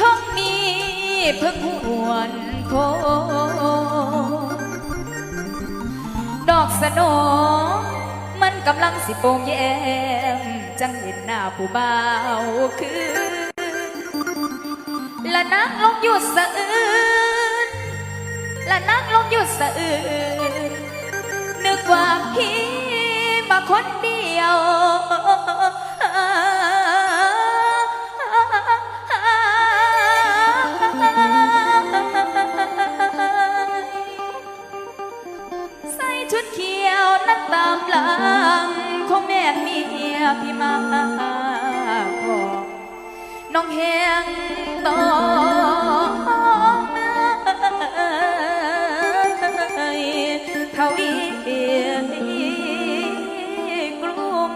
ท้องมีเพิ่งหวนโคดอกสโนมันกำลังสิโป่งแย้มจังเห็นหน้าผู้บ่าวคือและนั่งลงหยุดสะอื้นและนั่งลงหยุดสะอื้นนึกว่าพี่มาคนเดียว ใส่ชุดเขียวนั่งตามหลังของแม่เมียพี่มาขอน้องแหงต้องเท่าอีกลุ่ม